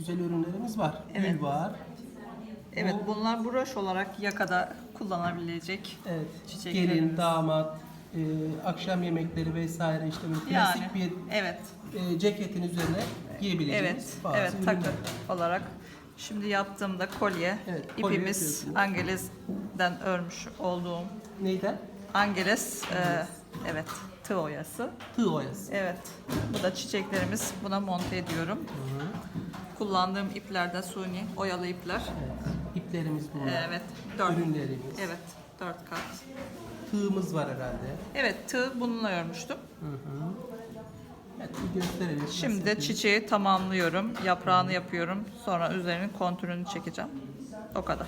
Güzel ürünlerimiz var. Evet. Gül var. Evet bunlar broş olarak yakada kullanabilecek. Evet. Çiçeklerimiz. Gelin, damat, e, akşam yemekleri vesaire işte böyle klasik Yani bir evet. e, ceketin üzerine giyebileceğiniz Evet, bazı evet ürünler. takı olarak. Şimdi yaptığımda kolye, Evet, kolye ipimiz yapıyorsunuz. Angeles'den örmüş olduğum Neyden? Angeles, e, evet tığ oyası. Tığ oyası. Evet, bu da çiçeklerimiz. Buna monte ediyorum. Kullandığım ipler de suni, oyalı ipler. Evet. İplerimiz bunlar. Evet, dört. Ürünlerimiz. Evet, dört kat. Tığımız var herhalde. Evet, tığ bununla örmüştüm. Evet, bir gösterelim. Şimdi Nasıl çiçeği tamamlıyorum, yaprağını yapıyorum. Sonra üzerinin kontürünü çekeceğim. O kadar.